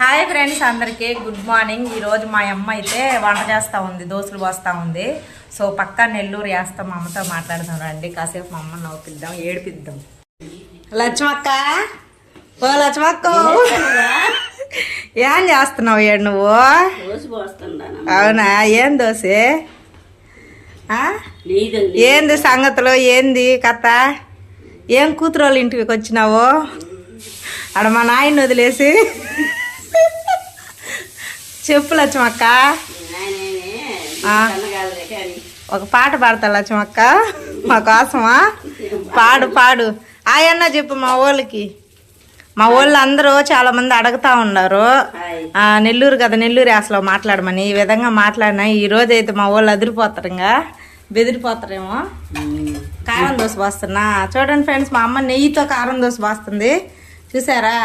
Hi friends అందరికీ good morning ఈరోజు మా అమ్మ అయితే వంట చేస్తూ ఉంది దోశలు పోస్తూ ఉంది. సో పక్కా నెల్లూరు వేస్తాం మా అమ్మతో మాట్లాడదాం రండి. కాసేపు మా అమ్మ నవ్వుపిద్దాం ఏడిపిద్దాం. లక్ష్మక్క ఓ లక్ష్మక్క. ఏం చేస్తున్నావు ఏడు నువ్వు? అవునా? ఏం దోశ? ఏంది సంగతులు? ఏంది కథ? ఏం కూతురు వాళ్ళ ఇంటికి వచ్చినావు? ఆడ మా నాయన్ని వదిలేసి. చెప్పు లక్ష్మక్క. ఒక పాట పాడతా లక్ష్మక్క. మా కోసమా? పాడు పాడు. ఆయన్న చెప్పు మా ఊళ్ళకి మా ఊళ్ళో అందరూ చాలా మంది అడుగుతా ఉన్నారు. నెల్లూరు కదా నెల్లూరు అసలు మాట్లాడమని. ఈ విధంగా మాట్లాడినా ఈ రోజు అయితే మా వాళ్ళు అదిరిపోతారు ఇంకా. బెదిరిపోతారేమో. కారం దోశ పోస్తున్నా. చూడండి ఫ్రెండ్స్ మా అమ్మ నెయ్యితో కారం దోశ పోస్తుంది. చూసారా?